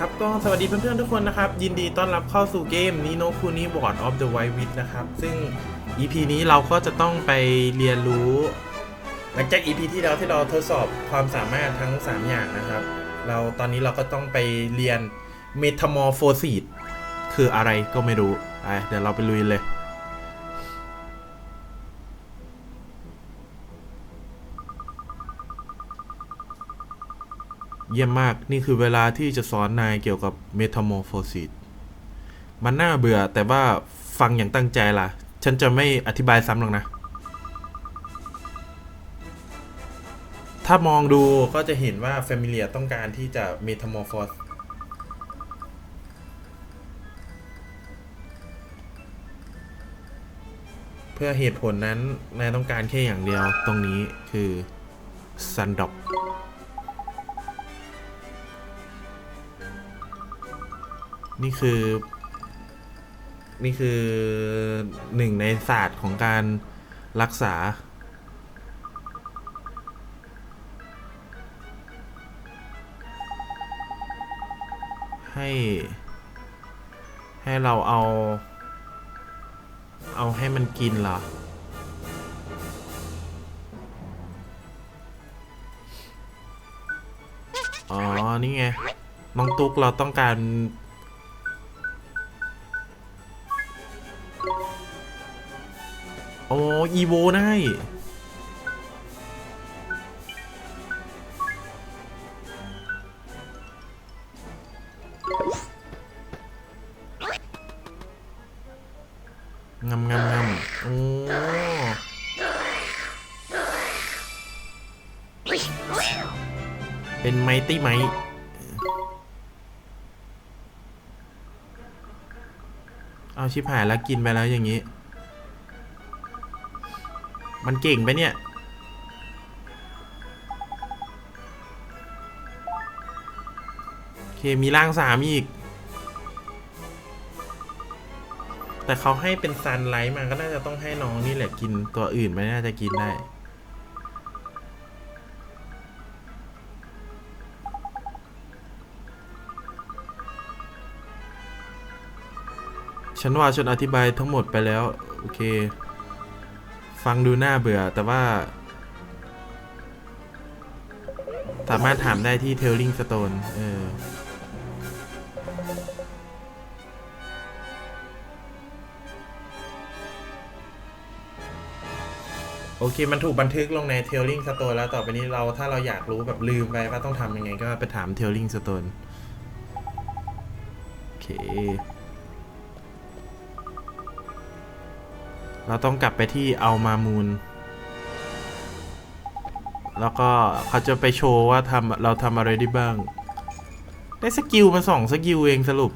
ครับก็สวัสดีเพื่อนๆทุกคนนะครับ ยินดีต้อนรับเข้าสู่เกมนีโนคูนีบอร์ดออฟเดอะไวท์วิดนะครับ ซึ่ง EP นี้เราก็จะต้องไปเรียนรู้ หลังจาก EP ที่แล้วที่เราทดสอบความสามารถทั้ง 3 อย่างนะครับ เราตอนนี้เราก็ต้องไปเรียนเมทามอร์โฟซีดคืออะไรก็ไม่รู้ไปเดี๋ยวเราไปลุยเลย เยี่ยมมากนี่คือเวลาที่จะสอนนายเกี่ยวกับ Metamorphosis มันน่าเบื่อแต่ว่าฟังอย่างตั้งใจล่ะ ฉันจะไม่อธิบายซ้ำหรอกนะ ถ้ามองดูก็จะเห็นว่า Familia ต้องการที่จะ Metamorphose เพื่อเหตุผลนั้นนายต้องการแค่อย่างเดียวตรงนี้คือ Sundog นี่ นี่คือ นี่คือหนึ่งในศาสตร์ของการรักษา ให้ ให้เราเอา เอาให้มันกินเหรออ๋อ นี่ไง น้องตุ๊กเราต้องการ อ้อีโวได้งำงำงำโอ้เป็นไมตี้ไมเอาชิบหายแล้วกินไปแล้วอย่างนี้ มันเก่งไปเนี่ย โอเค มีร่างสามอีก แต่เขาให้เป็นซันไลท์มาก็น่าจะต้องให้น้องนี่แหละกินตัวอื่นไม่น่าจะกินได้ฉันว่าฉันอธิบายทั้งหมดไปแล้ว โอเค ฟังดูน่าเบื่อแต่ว่า สามารถถามได้ที่เทลลิงสโตนเออโอเค มันถูกบันทึกลงใน Telling Stone แล้วต่อไปนี้เราถ้าเราอยากรู้แบบลืมไปว่าต้องทำยังไงก็ไปถาม Telling Stone โอเค เราต้องกลับไปที่เอามามูล แล้วก็เขาจะไปโชว์ว่าทำเราทำอะไรได้บ้าง ได้สกิลมาสองสกิลเองสรุป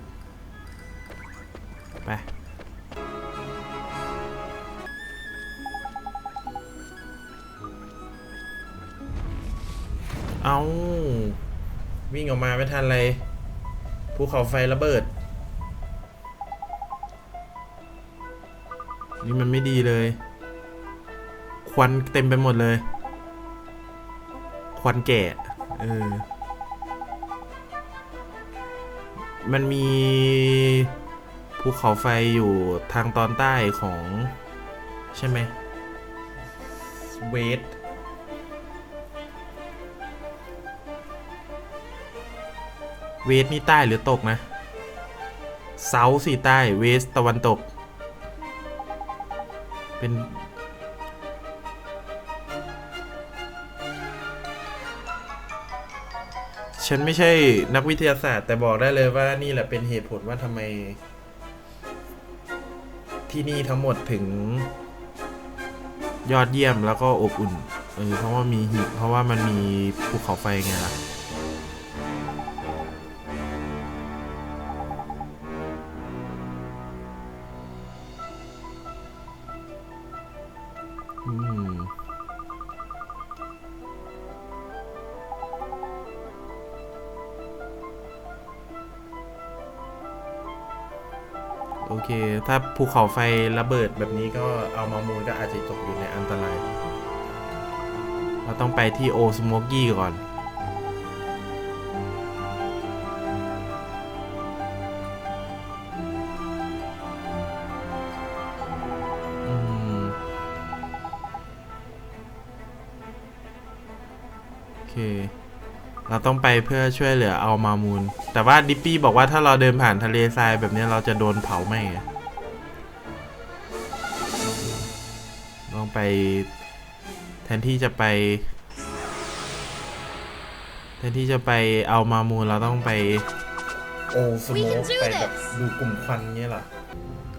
ไป เอาวิ่งออกมาไม่ทันเลยภูเขาไฟระเบิด นี่มันไม่ดีเลย ควันเต็มไปหมดเลย ควันแก่เออมันมีภูเขาไฟอยู่ทางตอนใต้ของ ใช่ไหมเวทเวสนี่ใต้หรือตกนะ เซาสิใต้ เวสตะวันตก เป็น ฉันไม่ใช่นักวิทยาศาสตร์ แต่บอกได้เลยว่านี่แหละเป็นเหตุผลว่าทำไม ที่นี่ทั้งหมดถึง ยอดเยี่ยมแล้วก็อบอุ่นเออเพราะว่ามีหิเพราะว่ามันมีภูเขาไฟไงล่ะ โอเค ถ้าภูเขาไฟระเบิดแบบนี้ก็เอามามูลก็อาจจะตกอยู่ในอันตราย เราต้องไปที่โอสโมกี้ก่อน ต้องไปเพื่อช่วยเหลือเอามามูล แต่ว่าดิปปี้บอกว่าถ้าเราเดินผ่านทะเลทรายแบบนี้เราจะโดนเผาไหมต้องไปแทนที่จะไป แทนที่จะไปเอามามูลเราต้องไป โอสโม We can do ไปแบบดูกลุ่มควันเงี้ยหรอ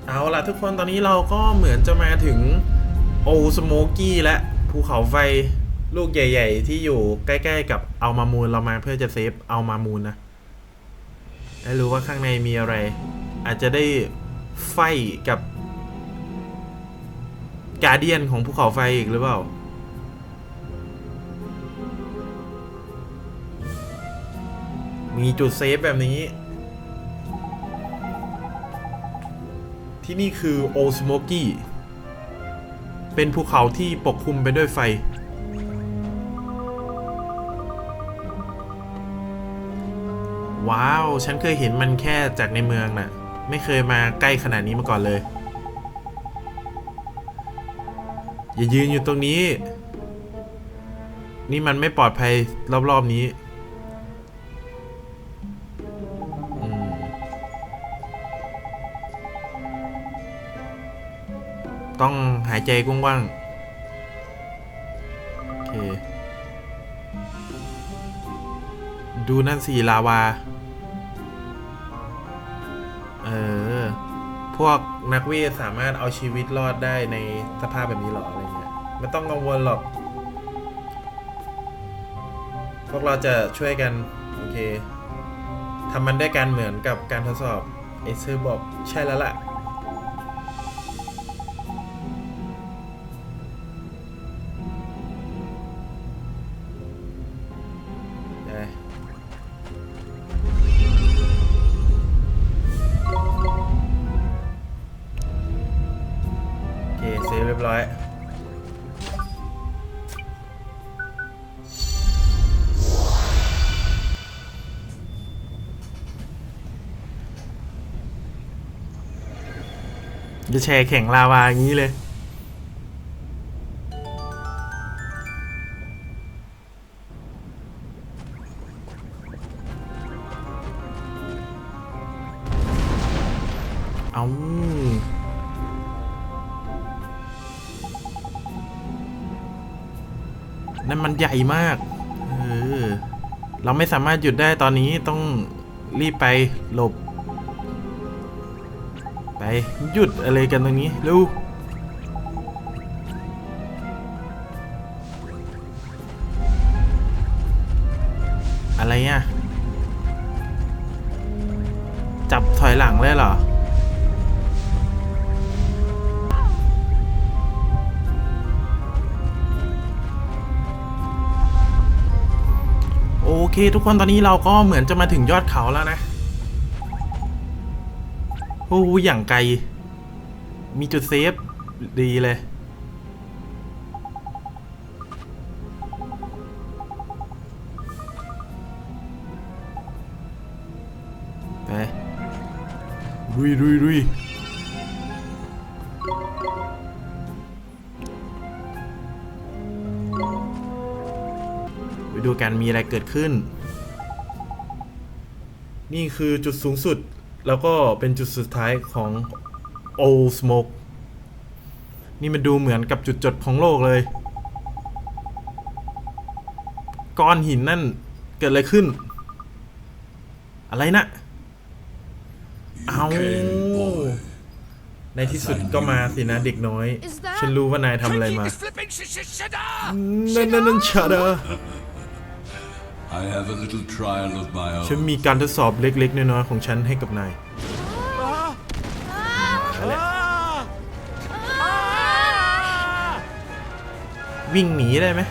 เอาล่ะทุกคนตอนนี้เราก็เหมือนจะมาถึงโอสโมกี้และภูเขาไฟ ลูกใหญ่ ๆ ที่อยู่ใกล้ๆกับเอามามูลเรามาเพื่อจะเซฟเอามามูลนะได้รู้ว่าข้างในมีอะไร อาจจะได้ไฟกับ กาเดียนของภูเขาไฟอีกหรือเปล่า มีจุดเซฟแบบนี้ ที่นี่คือโอสโมกี้เป็นภูเขาที่ปกคลุมไปด้วยไฟ ว้าว ฉันเคยเห็นมันแค่จากในเมืองน่ะ ไม่เคยมาใกล้ขนาดนี้มาก่อนเลย อย่ายืนอยู่ตรงนี้ นี่มันไม่ปลอดภัยรอบๆนี้ต้องหายใจกว้างๆ โอเค ดูนั่นสีลาวา เออ พวกนักเวทสามารถเอาชีวิตรอดได้ในสภาพแบบนี้หรออะไรเงี้ยไม่ต้องกังวลหรอก พวกเราจะช่วยกัน โอเคทำมันได้วยกันเหมือนกับการทดสอบเอเซอร์บอกใช่แล้วล่ะ จะแชร์แข่งลาวาอย่างนี้เลย เอานั่นมันใหญ่มาก เออ เราไม่สามารถหยุดได้ตอนนี้ต้องรีบไปหลบ หยุดอะไรกันตรงนี้เร็วอะไรอะ จับถอยหลังเลยเหรอ โอเคทุกคนตอนนี้เราก็เหมือนจะมาถึงยอดเขาแล้วนะ โอ้อย่างไกล มีจุดเซฟ ดีเลย ไปรุยรุยรุยไปดูกันมีอะไรเกิดขึ้น นี่คือจุดสูงสุด แล้วก็เป็นจุดสุดท้ายของ Old Smoke นี่มันดูเหมือนกับจุดจบของโลกเลย ก้อนหินนั่นเกิดอะไรขึ้น อะไรนะ เอาในที่สุดก็มาสินะเด็กน้อย Is that- ฉันรู้ว่านายทำอะไรมา Drinking is flipping sh- sh- shada! นั่นนั่นนั่นชาดา ฉัน own. มีการทดสอบเล็กๆ น้อยๆของฉันให้กับนายนั่นแหละวิ่งหนีได้ไหม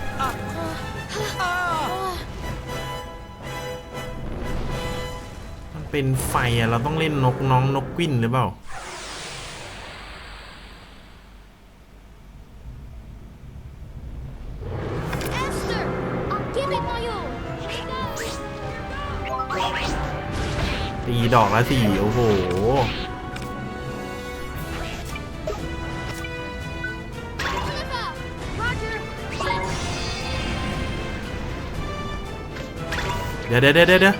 มันเป็นไฟอะเราต้องเล่นนกน้องนกกวินหรือเปล่า ดอกละสี่โอ้โห Deliver. Roger. ดี๋ยวเดี๋ยวเดี๋ยวเดี๋ยว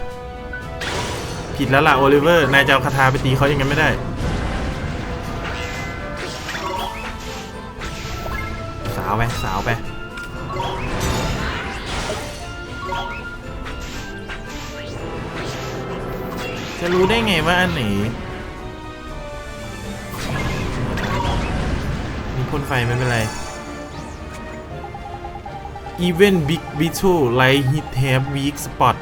ผิดแล้วล่ะโอลิเวอร์ นายจะเอาคาถาไปตีเขาอย่างนั้นไม่ได้ ว่าอันไหนมีพ่นไฟไม่เป็นไร Even big beetle like hit have weak spot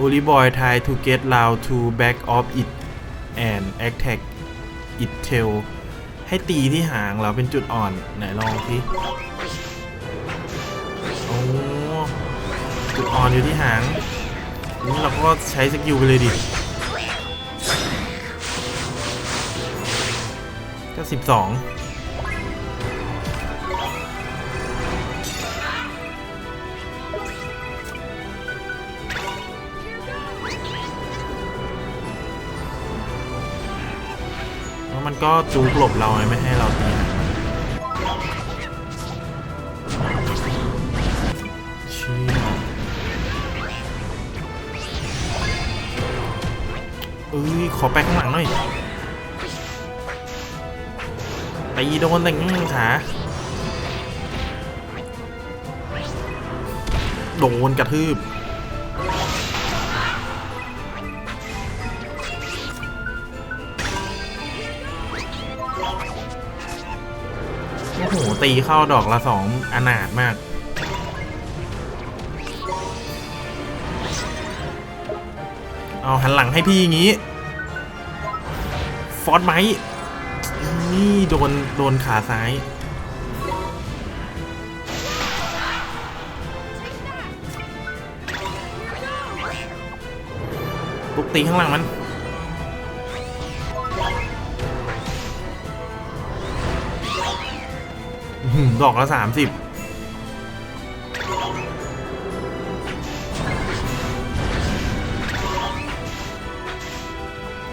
Only boy try to get loud to back off it and attack it tail ให้ตีที่หางเราเป็นจุดอ่อน ไหนลองสิโอ้จุดอ่อนอยู่ที่หางนี่เราก็ใช้สกิลไปเลยดิ ก็สิบสองแล้วมันก็จูกหลบเราไงไม่ให้เราตีเชี่ยเอ้ย ขอไปข้างหลังหน่อย ตีโดนแต่งขาโดนกระทืบโอ้โหตีเข้าดอกละสองอนาถมากเอาหันหลังให้พี่อย่างงี้ ฟอสไมค์ นี่โดน โดนขาซ้ายตุกตีข้างหลังมันหือดอกละสามสิบ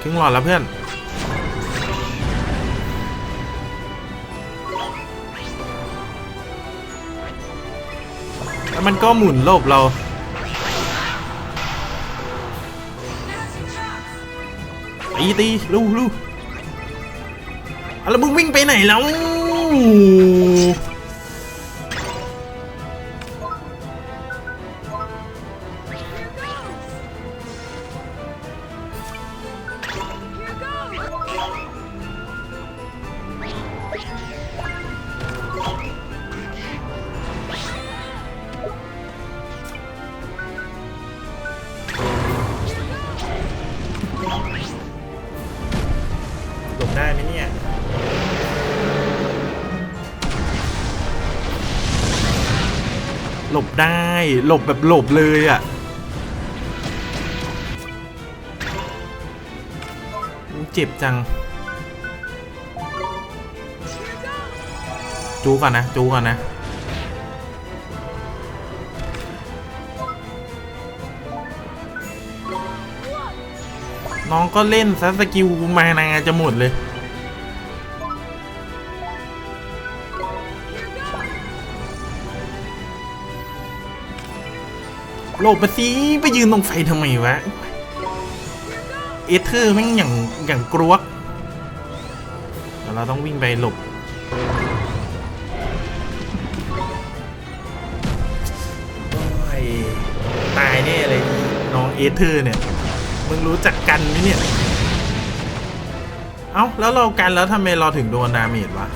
ครึ่งหลอดแล้วเพื่อน แล้วมันก็หมุนโลบเรา ตีตีลูลูอะแล้วมึงวิ่งไปไหนแล้ว หลบแบบหลบเลยอะ่ะเจ็บจัง จูก่อนนะ จูก่อนนะ น้องก็เล่นซัสกิลมานาจะหมดเลย โลบมาสิไปยืนตรงไฟทำไมวะ เอเธอร์แม่งอย่างอย่างกรวกแต่เราต้องวิ่งไปหลบ ตายแน่เลย น้องเอเธอร์เนี่ย มึงรู้จักกันไหมเนี่ย เอ้า แล้วเรากันแล้วทำไมเราถึงโดนดาเมจวะ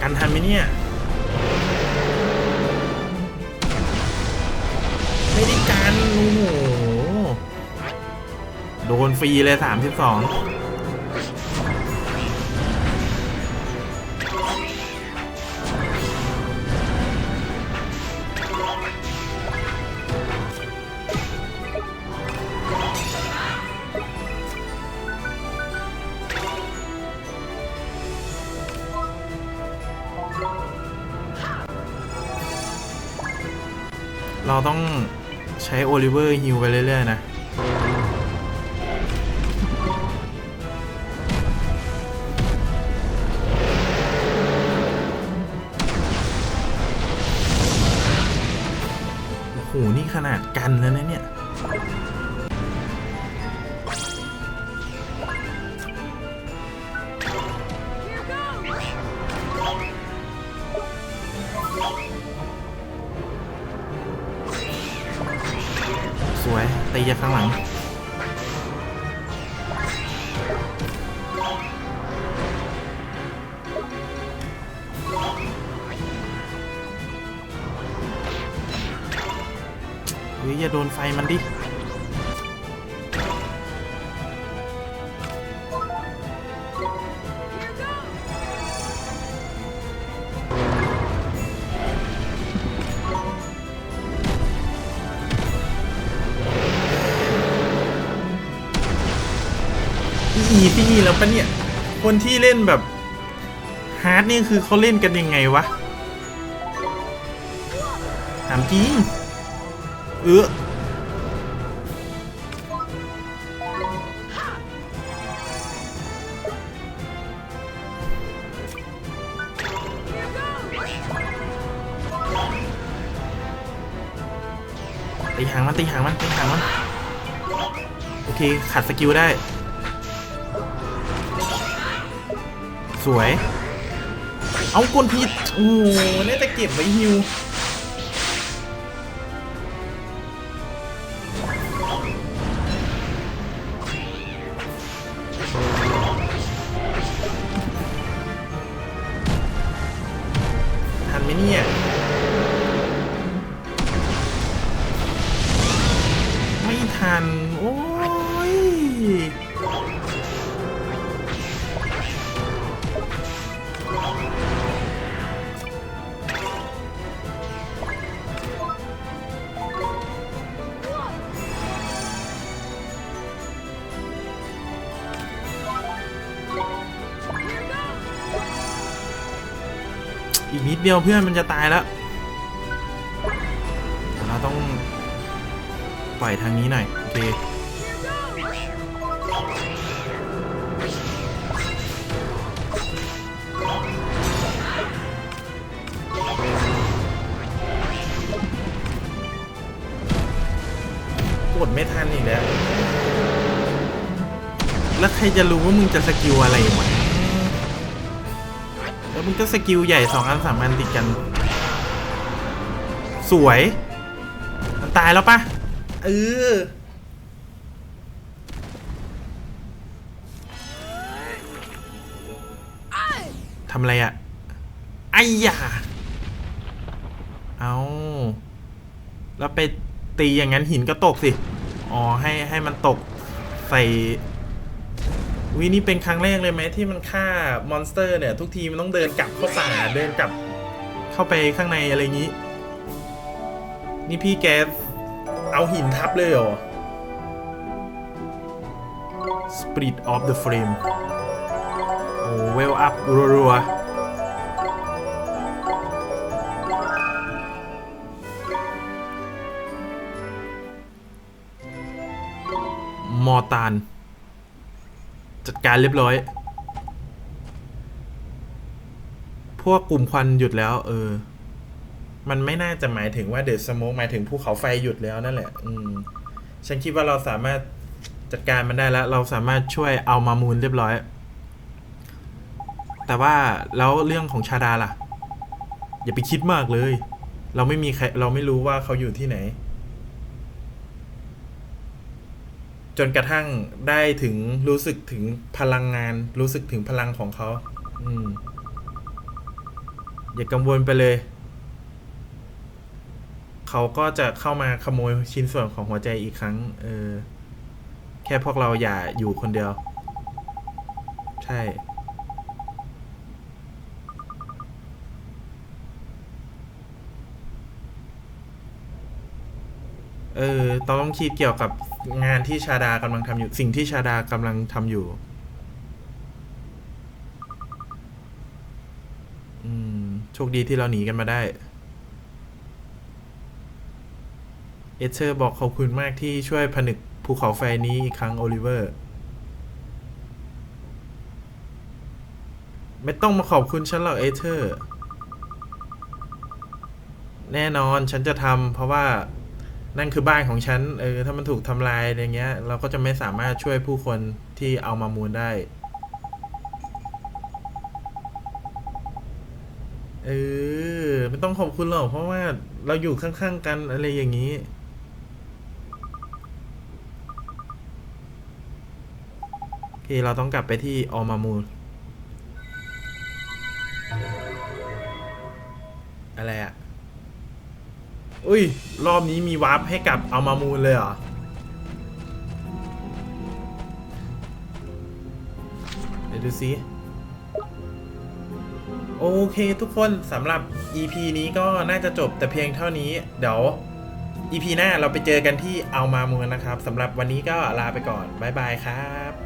กันทันไหมเนี่ย ไม่ได้กัน โอ้โห โดนฟรีเลยสามสิบสอง ช้โอลิเวอร์ฮิวไปเรื่อยๆนะโอ้โหนี่ขนาดกันแล้วนะ ฮ้ยอย่าโดนไฟมันดิอีซี่แล้วปะเนี่ย คนที่เล่นแบบฮาร์ดนี่คือเขาเล่นกันยังไงวะ ถามจริง เออตีหางมันตีหางมันตีหางมันโอเคขัดสกิลได้ สวย เอากลผิดโอ้โหน่าจะเก็บไว้ฮิว เดียวเพื่อนมันจะตายแล้วเราต้องปล่อยทางนี้หน่อยโอเคกดไม่ทันอีกแล้ว แล้วใครจะรู้ว่ามึงจะสกิลอะไรวะแล้ว มึงก็สกิลใหญ่สองอันสามอันติดกัน สวย มันตายแล้วปะเออทำอะไรอะไอ้ยาเอาแล้วไปตีอย่างนั้นหินก็ตกสิ อ๋อ ให้ให้มันตกใส่ วินี่เป็นครั้งแรกเลยไหมที่มันฆ่ามอนสเตอร์เนี่ย ทุกทีมันต้องเดินกลับเข้าป่าเดินกลับเข้าไปข้างในอะไรอย่างนี้ นี่พี่แกเอาหินทับเลยเหรอ Spirit of the Flame โอ้เวลอัพรัวๆมอตาน จัดการเรียบร้อย พวกกลุ่มควันหยุดแล้ว เออ มันไม่น่าจะหมายถึงว่าเด e s สโมกหมายถึงภูเขาไฟหยุดแล้วนั่นแหละ อืม ฉันคิดว่าเราสามารถจัดการมันได้แล้ว เราสามารถช่วยเอามามูลเรียบร้อย แต่ว่าแล้วเรื่องของชาดาล่ะ อย่าไปคิดมากเลย เราไม่มีใครเราไม่รู้ว่าเขาอยู่ที่ไหน จนกระทั่งได้ถึงรู้สึกถึงพลังงาน รู้สึกถึงพลังของเขาอืมอย่ากังวลไปเลย เขาก็จะเข้ามาขโมยชิ้นส่วนของหัวใจอีกครั้ง เออ แค่พวกเราอย่าอยู่คนเดียว ใช่ เออต้องคิดเกี่ยวกับงานที่ชาดากำลังทำอยู่ สิ่งที่ชาดากำลังทำอยู่ อืม โชคดีที่เราหนีกันมาได้ เอเธอร์บอกขอบคุณมากที่ช่วยผนึกภูเขาไฟนี้อีกครั้งโอลิเวอร์ไม่ต้องมาขอบคุณฉันหรอกเอเธอร์ แน่นอนฉันจะทำเพราะว่า นั่นคือบ้านของฉันเออถ้ามันถูกทำลายอะไรเงี้ย เราก็จะไม่สามารถช่วยผู้คนที่เอามามูลได้เออไม่ต้องขอบคุณหรอกเพราะว่าเราอยู่ข้างๆกันอะไรอย่างนี้ โอเค เราต้องกลับไปที่ออมามูล อะไรอะ อุ้ย รอบนี้มีวาร์ปให้กับเอามามูลเลยเหรอ เดี๋ยวดูซิ โอเคทุกคนสำหรับ EP นี้ก็น่าจะจบแต่เพียงเท่านี้ เดี๋ยว EP หน้าเราไปเจอกันที่เอามามูลนะครับสำหรับวันนี้ก็ลาไปก่อน บ๊ายบายครับ